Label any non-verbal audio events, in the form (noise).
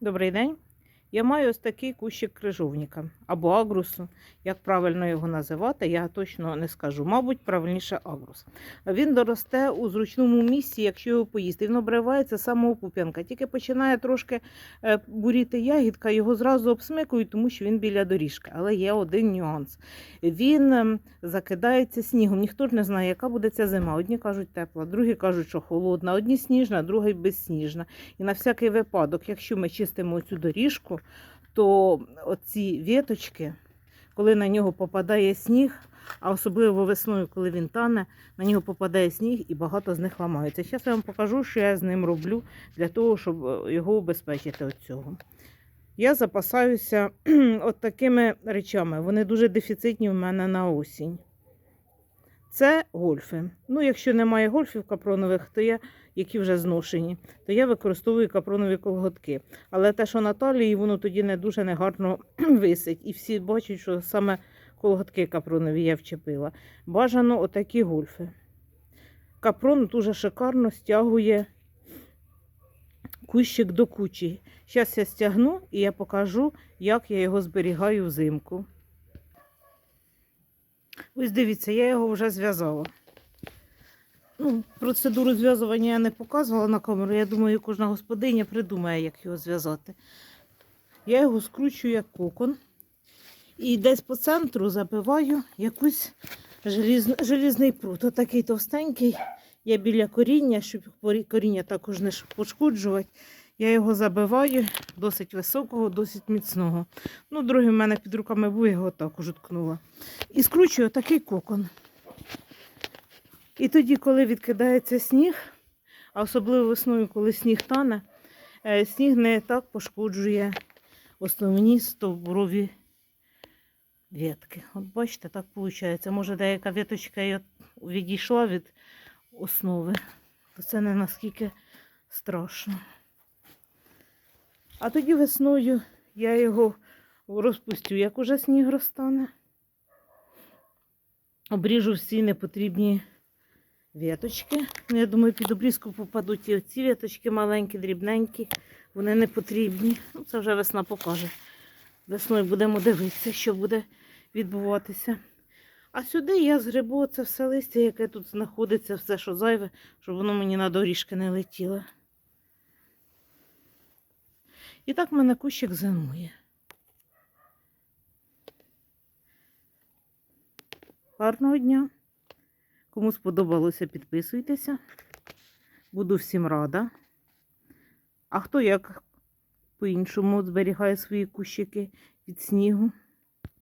Добрий день. Я маю ось такий кущик крижовника або агрусу. Як правильно його називати, я точно не скажу. Мабуть, правильніше агрус. Він доросте у зручному місці, якщо його поїсти. Він обривається з самого пуп'янка. Тільки починає трошки е, буріти ягідка, його зразу обсмикують, тому що він біля доріжки. Але є один нюанс. Він ем, закидається снігом. Ніхто ж не знає, яка буде ця зима. Одні кажуть тепла, другі кажуть, що холодна, одні сніжна, другі безсніжна. І на всякий випадок, якщо ми чистимо цю доріжку, то оці віточки, коли на нього попадає сніг, а особливо весною, коли він тане, на нього попадає сніг і багато з них ламаються. Зараз я вам покажу, що я з ним роблю для того, щоб е, його убезпечити від цього. Я запасаюся (clears throat) от такими речами. Вони дуже дефіцитні в мене на осінь. Це гольфи. Ну, якщо немає гольфів капронових, то я, які вже зношені, то я використовую капронові колготки. Але те, що на талії, воно тоді не дуже негарно (clears throat) висить. І всі бачать, що саме колготки капронові я вчепила. Бажано отакі гольфи. Капрон дуже шикарно стягує кущик до кучі. Зараз я стягну і я покажу, як я його зберігаю взимку. Ось дивіться, я його вже зв'язала. Ну, процедуру зв'язування я не показувала на камеру. Я думаю, кожна господиня придумає, як його зв'язати. Я його скручую як кокон. І десь по центру забиваю якусь желіз... желізний прут. Отакий товстенький. Я біля коріння, щоб коріння також не пошкоджувати. Я його забиваю досить високого, досить міцного. Ну, другий в мене під руками був, я його також уткнула. І скручую такий кокон. І тоді, коли відкидається сніг, а особливо весною, коли сніг тане, е, сніг не так пошкоджує основні стовбурові ветки. От бачите, так виходить. Може, деяка от відійшла від основи, то це не наскільки страшно. А тоді весною я його розпустю, як уже сніг розтане. Обріжу всі непотрібні віточки. Ну, я думаю, під обрізку попадуть і оці віточки маленькі, дрібненькі. Вони не потрібні. Ну, це вже весна покаже. Весною будемо дивитися, що буде відбуватися. А сюди я згребу це все листя, яке тут знаходиться, все, що зайве, щоб воно мені на доріжки не летіло. І так в мене кущик зимує. Гарного дня! Кому сподобалося, підписуйтеся. Буду всім рада. А хто як по-іншому зберігає свої кущики від снігу?